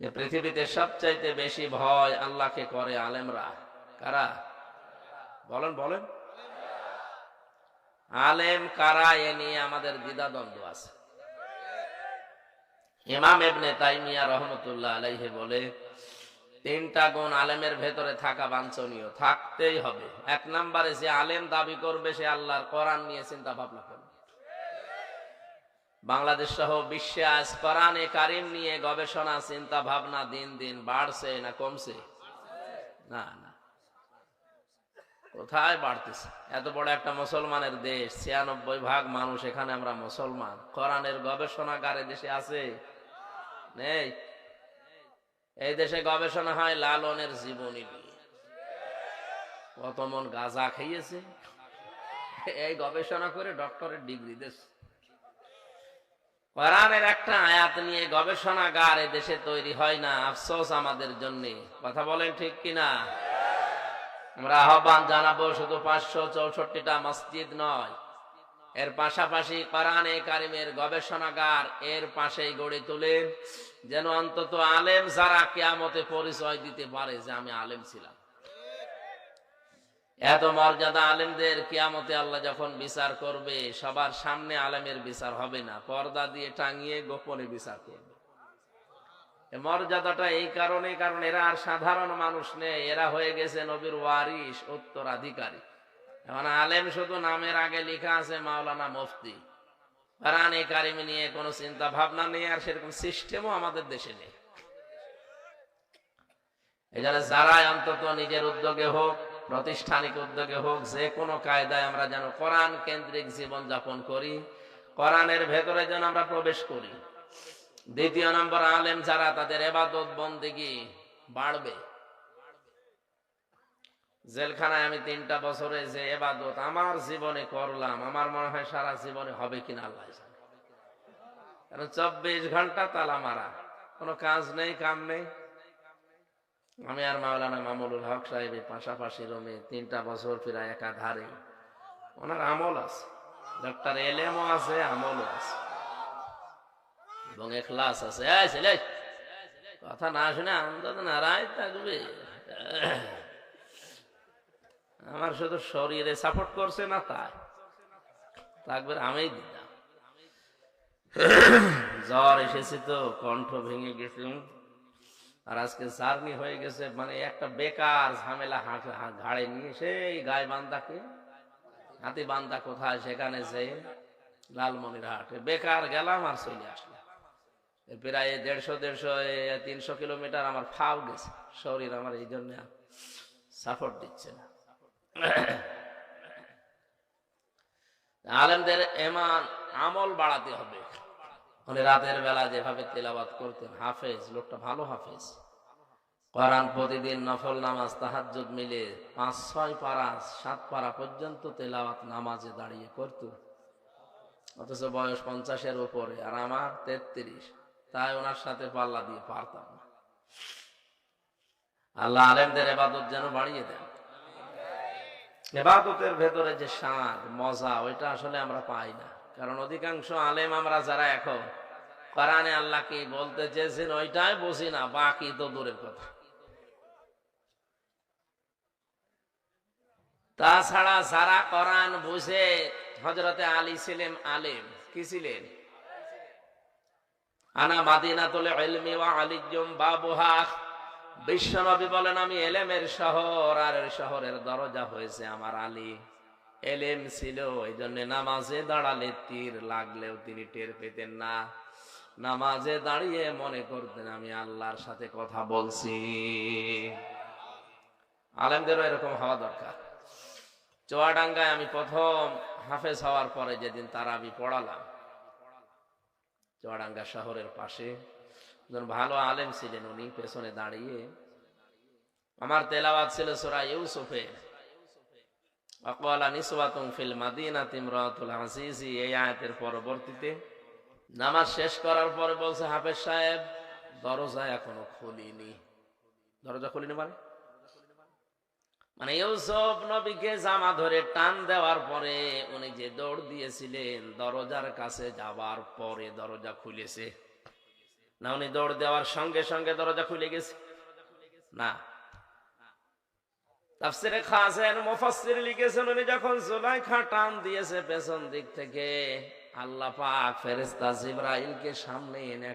যে পৃথিবীতে সবচাইতে বেশি ভয় আল্লাহকে করে আলেমরা। কারা? বলেন বলেন। আলেম কারা এ নিয়ে আমাদের দ্বিধাদ্বন্দ্ব আছে। ইমাম এবনে তাইমিয়া রহমতুল্লাহ আলাইহে বলে, তিনটা গুণ আলেমের ভেতরে থাকা বাঞ্ছনীয়, থাকতেই হবে। এক নম্বরে যে আলেম দাবি করবে, সে আল্লাহর কোরআন নিয়ে চিন্তা ভাবনা করবে। বাংলাদেশ সহ বিশ্বে আজ কোরআনে কারিম নিয়ে গবেষণা, চিন্তা ভাবনা দিন দিন বাড়ছে না কমছে? না না। কোথায় বাড়তেছে? এত বড় একটা মুসলমানের দেশ, ছিয়ানব্বই ভাগ মানুষ এখানে আমরা মুসলমান। কোরআনের গবেষণাগারে দেশে আছে? নেই। এই দেশে গবেষণা হয় লালনের জীবনী নিয়ে। কত মন গাঁজা খাইয়েছে এই গবেষণা করে ডক্টরের ডিগ্রি দেশ কোরআনের একটা আয়াত নিয়ে গবেষণাগার দেশে তৈরি হয় না, আফসোস আমাদের জন্য। কথা বলেন ঠিক কিনা? আমরা আহ্বান জানাব শুধু পাঁচশো চৌষট্টিটা মসজিদ নয়, এর পাশাপাশি কোরআনে কারিমের গবেষণাগার এর পাশেই গড়ে তুলে যেন অন্তত আলেম যারা কেয়ামতে পরিচয় দিতে পারে যে আমি আলেম ছিলাম। এত মর্যাদা আলেমদের কিয়ামতে আল্লাহ যখন বিচার করবে, সবার সামনে আলেমের বিচার হবে না। পর্দা দিয়ে টাঙিয়ে গোপনে বিচার করবে। মর্যাদাটা এই কারণে, কারণ এরা আর সাধারণ মানুষ নেই। এরা হয়ে গেছে নবীর ওয়ারিস উত্তরাধিকারী। এখন আলেম শুধু নামের আগে লেখা আছে, মাওলানা মুফতি। কোরআনে কারিমি নিয়ে কোনো চিন্তা ভাবনা নেই, আর সেরকম সিস্টেমও আমাদের দেশে নেই। এখানে যারাই অন্তত নিজের উদ্যোগে হোক প্রাতিষ্ঠানিক উদ্যোগে হোক, যে কোনো কায়দায় আমরা যেন কোরআন কেন্দ্রিক জীবন যাপন করি, কোরআনের ভেতরে যেন আমরা প্রবেশ করি। দ্বিতীয় নম্বর, আলেম যারা, তাদের এবাদত বন্দিগি বাড়বে। জেলখানায় আমি তিনটা বছরে যে এবাদত আমার জীবনে করলাম, আমার মনে হয় সারা জীবনে হবে কিনা আল্লাহ কারণ চব্বিশ ঘণ্টা তালা মারা। কোনো কাজ নেই, কাম নেই। আমি আর মাওলানা মামুনুল হক সাহেবের পাশাপাশি রুমে তিনটা বছর ফিরা একাধারে। ওনার আমল আছে। ডক্টর এলেমও আছে, আমলও আছে। এবং এখলাস আছে। ছেলে, কথা না শুনে আনন্দ নারায় থাকবে। আমার শুধু শরীরে সাপোর্ট করছে না তাই। থাকবে আমি দিতাম। জ্বর এসেছে তো, কণ্ঠ ভেঙে গেছে। আর আজকে জার্নি হয়ে গেছে মানে একটা বেকার ঝামেলা ঘাড়ে নিয়ে সেই গায়ে বান্দাকে হাতি বান্দা কোথায়? সেখানে যে লালমনির হাটে বেকার গেলাম আর চলে আসলাম। প্রায় দেড়শো দেড়শো তিনশো কিলোমিটার আমার ফাও গেছে। শরীর আমার এই জন্য সাপোর্ট দিচ্ছে না। আলেমদের এমান আমল বাড়াতে হবে। মানে রাতের বেলা যেভাবে তেলাবাদ করতেন, হাফেজ, লোকটা ভালো হাফেজ। কোরআন প্রতিদিন নফল নামাজ, তাহাজ্জুদ মিলে পাঁচ, ছয় পারা, সাত পারা পর্যন্ত তেলাওয়াত নামাজে দাঁড়িয়ে করত। অথচ বয়স পঞ্চাশের উপরে আর আমার তেত্রিশ। তাই ওনার সাথে পাল্লা দিয়ে পারতাম না। আল্লাহ আলেমদের এবাদত যেন বাড়িয়ে দেন। এবাদতের ভেতরে যে স্বাদ, মজা, ওইটা আসলে আমরা পাই না। কারণ অধিকাংশ আলেম আমরা যারা এখন, কোরআনে আল্লাহ কি বলতে চেয়েছেন ওইটাই বুঝি না, বাকি তো দূরের কথা। তাছাড়া যারা কোরআন বুঝে হজরতে আলী ছিলেন আলেম। কি ছিলেন? আনা মাদিনা তোলে ওয়া আলিজম বিশ্বনবী বলেন, আমি এলেমের শহর আর শহরের দরজা হয়েছে আমার আলী। এলেম ছিল এই জন্য নামাজে দাঁড়ালে তীর লাগলেও তিনি টের পেতেন না। নামাজে দাঁড়িয়ে মনে করতেন, আমি আল্লাহর সাথে কথা বলছি। আলেমদেরও এরকম হওয়া দরকার। চুয়াডাঙ্গায় আমি প্রথম হাফেজ হওয়ার পরে যেদিন তারা আমি পড়ালাম, চুয়াডাঙ্গা শহরের পাশে ভালো আলেম ছিলেন উনি, পেছনে দাঁড়িয়ে। আমার তেলাওয়াত ছিল সোরা ইউসুফে পরবর্তীতে নামাজ শেষ করার পরে বলছে, হাফেজ সাহেব, দরজা এখনও খুলিনি। দরজা খুলিনি মানে? মানে ইউসুফ নবীকে জামা ধরে টান দেওয়ার পরে উনি যে দৌড় দিয়েছিলেন, দরজার কাছে যাওয়ার পরে দরজা খুলেছে। না, উনি দৌড় দেওয়ার সঙ্গে সঙ্গে দরজা খুলে গেছে? না। তাফসিরে খাসের মুফাসসির লিখেছেন, উনি যখন জুলাইখা টান দিয়েছে পেছন দিক থেকে, আল্লাহ পাক ফেরেশতা জিবরাইলকে সামনে এনে